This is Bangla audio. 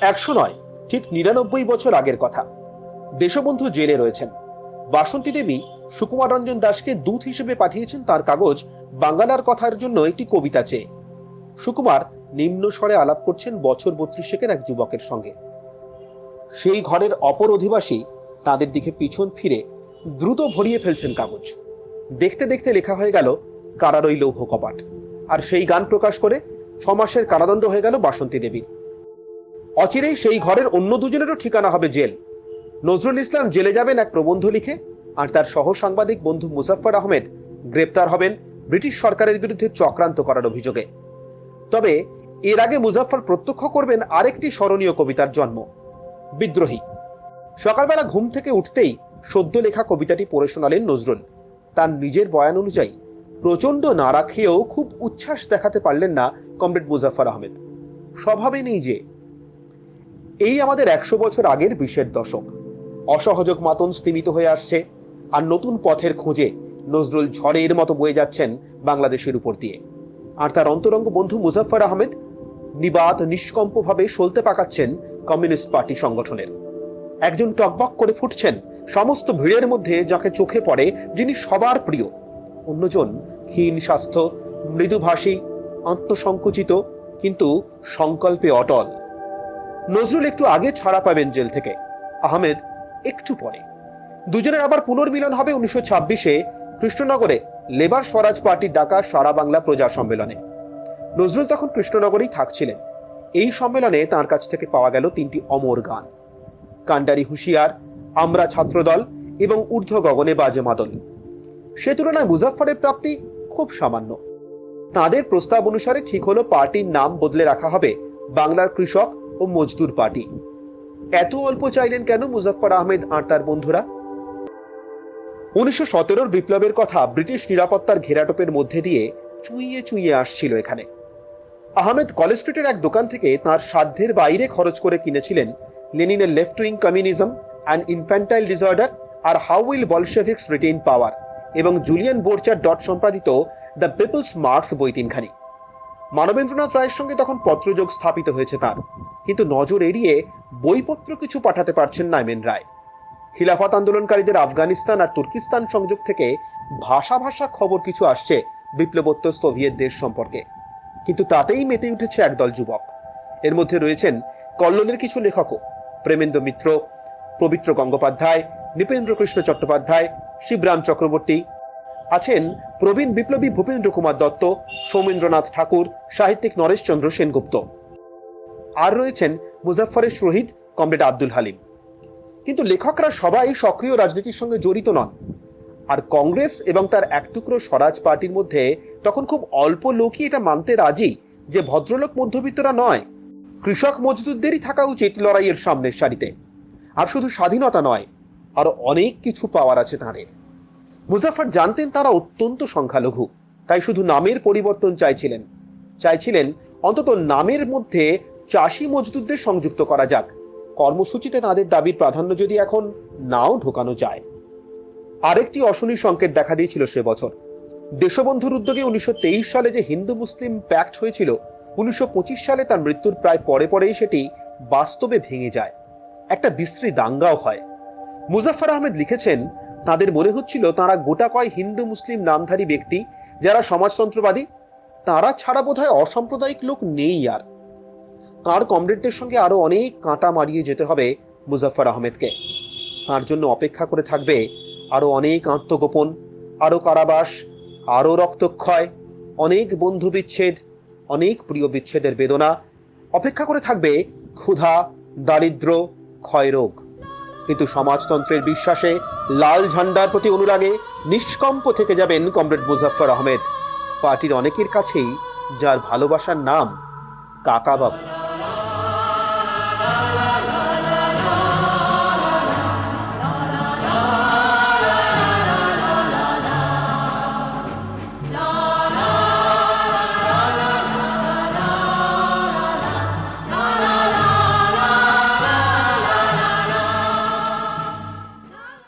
একশো নয়, ঠিক নিরানব্বই বছর আগের কথা। দেশবন্ধু জেলে রয়েছেন। বাসন্তী দেবী সুকুমার রঞ্জন দাসকে দূত হিসেবে পাঠিয়েছেন তার কাগজ বাঙ্গালার কথার জন্য একটি কবিতা চেয়ে। সুকুমার নিম্ন স্বরে আলাপ করছেন বছর বত্রিশেকের এক যুবকের সঙ্গে। সেই ঘরের অপর অধিবাসী তাদের দিকে পিছন ফিরে দ্রুত ভরিয়ে ফেলছেন কাগজ। দেখতে দেখতে লেখা হয়ে গেল, কারারই লৌহ কপাট। আর সেই গান প্রকাশ করে ছমাসের মাসের কারাদণ্ড হয়ে গেল বাসন্তী দেবীর। অচিরেই সেই ঘরের অন্য দুজনেরও ঠিকানা হবে জেল। নজরুল ইসলাম জেলে যাবেন এক প্রবন্ধ লিখে, আর তার সহ সাংবাদিক বন্ধু মুজাফফর আহমেদ গ্রেপ্তার হবেন ব্রিটিশ সরকারের বিরুদ্ধে চক্রান্ত করার অভিযোগে। তবে এর আগে মুজাফফর প্রত্যক্ষ করবেন আরেকটি স্মরণীয় কবিতার জন্ম। বিদ্রোহী। সকালবেলা ঘুম থেকে উঠতেই সদ্য লেখা কবিতাটি পড়ে শোনালেন নজরুল। তার নিজের বয়ান অনুযায়ী প্রচণ্ড নাড়া খেয়েও খুব উচ্ছ্বাস দেখাতে পারলেন না কমরেড মুজাফফর আহমেদ। স্বভাবে নেই যে এই আমাদের একশো বছর আগের বিশের দশক। অসহযোগ মাতন স্তীমিত হয়ে আসছে আর নতুন পথের খোঁজে নজরুল ঝড়ের মতো বয়ে যাচ্ছেন বাংলাদেশের উপর দিয়ে। আর তার অন্তরঙ্গ বন্ধু মুজাফফর আহমেদ নিবাদ নিষ্কম্পভাবে সলতে পাকাচ্ছেন কমিউনিস্ট পার্টি সংগঠনের। একজন টকবক করে ফুটছেন সমস্ত ভিড়ের মধ্যে যাকে চোখে পড়ে যিনি সবার প্রিয়। অন্যজন ক্ষীণ স্বাস্থ্য, মৃদুভাষী, আত্মসংকুচিত, কিন্তু সংকল্পে অটল। নজরুল একটু আগে ছাড়া পাবেন জেল থেকে। আহমেদ একটু পরে। দুজনের আবার পুনর্মিলন হবে উনিশশো ছাব্বিশে কৃষ্ণনগরে, লেবার স্বরাজ পার্টির ডাকা সারা বাংলা প্রজা সম্মেলনে। নজরুল তখন কৃষ্ণনগরেই থাকছিলেন। এই সম্মেলনে তার কাছ থেকে পাওয়া গেল তিনটি অমর গান। কান্ডারি হুঁশিয়ার, আমরা ছাত্রদল এবং ঊর্ধ্ব গগনে বাজে মাদল। সে তুলনায় মুজাফফরের প্রাপ্তি খুব সামান্য। তাদের প্রস্তাব অনুসারে ঠিক হলো পার্টির নাম বদলে রাখা হবে বাংলার কৃষক ও মজদুর পার্টি। এত অল্প চাইলেন কেন মুজাফফর আহমেদ আর তার বন্ধুরা? উনিশশো সতেরোর বিপ্লবের কথা ব্রিটিশ নিরাপত্তার ঘেরাটোপের মধ্যে দিয়ে চুইয়ে চুইয়ে আসছিল এখানে। আহমেদ কলেজ স্ট্রিটের এক দোকান থেকে তার সাধ্যের বাইরে খরচ করে কিনেছিলেন লেনিনের left wing communism and infantile disorder R how will bolsheviks retain power এবং জুলিয়ান বোর্চার ডট সম্পাদিত দ্য পিপলস মার্কস বই তিনখানি মানবেন্দ্রনাথ রায়ের সঙ্গে তখন পত্রযোগ স্থাপিত হয়েছে তার। কিন্তু নজর এড়িয়ে বইপত্র কিছু পাঠাতে পারছেন না এমেন রায়। খিলাফত আন্দোলনকারীদের আফগানিস্তান আর তুর্কিস্তান সংযোগ থেকে ভাষা ভাষা খবর কিছু আসছে বিপ্লবোত্তর সোভিয়েত দেশ সম্পর্কে। কিন্তু তাতেই মেতে উঠেছে একদল যুবক। এর মধ্যে রয়েছেন কল্লোলের কিছু লেখকও। প্রেমেন্দ্র মিত্র, পবিত্র গঙ্গোপাধ্যায় নৃপেন্দ্র কৃষ্ণ চট্টোপাধ্যায়, শিবরাম চক্রবর্তী আছেন প্রবীণ বিপ্লবী ভূপেন্দ্র কুমার দত্ত, সৌমেন্দ্রনাথ ঠাকুর, সাহিত্যিক নরেশচন্দ্র সেনগুপ্ত। আর রয়েছেন মুজাফফরের শহীদ কমরেড আব্দুল হালিম। কিন্তু লেখকরা সবাই সক্রিয় রাজনীতির সঙ্গে জড়িত নন। আর কংগ্রেস এবং তার এক টুকরো স্বরাজ পার্টির মধ্যে তখন খুব অল্প লোকই এটা মানতে রাজি যে ভদ্রলোক মধ্যবিত্তরা নয়। কৃষক মজদুরদেরই থাকা উচিত লড়াইয়ের সামনের সারিতে। আর শুধু স্বাধীনতা নয় আরও অনেক কিছু পাওয়ার আছে তাঁদের। মুজাফর জানতেন তারা অত্যন্ত সংখ্যালঘু, তাই শুধু নামের পরিবর্তন চাইছিলেন। চাইছিলেন অন্তত নামের মধ্যে চাষি মজদুরদের সংযুক্ত করা যাক। কর্মসূচিতে তাদের দাবির প্রাধান্য যদি এখন নাও ঢোকানো যায়। আরেকটি অশনি সংকেত দেখা দিয়েছিল সে বছর। দেশবন্ধুর উদ্যোগে উনিশশো তেইশ সালে যে হিন্দু মুসলিম প্যাক্ট হয়েছিল, উনিশশো পঁচিশ সালে তার মৃত্যুর প্রায় পরে পরেই সেটি বাস্তবে ভেঙে যায়। একটা বিশ্রী দাঙ্গাও হয়। মুজাফর আহমেদ লিখেছেন তাদের মনে হচ্ছিল, তারা গোটা কয় হিন্দু মুসলিম নামধারী ব্যক্তি, যারা সমাজতন্ত্রবাদী, তারা ছাড়া বোধহয় অসাম্প্রদায়িক লোক নেই আর। তাঁর কমরেডদের সঙ্গে আরও অনেক কাঁটা মারিয়ে যেতে হবে মুজাফর আহমেদকে। তার জন্য অপেক্ষা করে থাকবে আরও অনেক আত্মগোপন, আরও কারাবাস, আরও রক্তক্ষয়, অনেক বন্ধু বিচ্ছেদ, অনেক প্রিয় বিচ্ছেদের বেদনা। অপেক্ষা করে থাকবে ক্ষুধা, দারিদ্র, ক্ষয়রোগ। কিন্তু সমাজতন্ত্রের বিশ্বাসে লাল ঝান্ডার প্রতি অনুরাগে নিষ্কম্প থেকে যাবেন কমরেড মুজাফর আহমেদ। পার্টির অনেকের কাছেই যার ভালোবাসার নাম কাকাবাবু।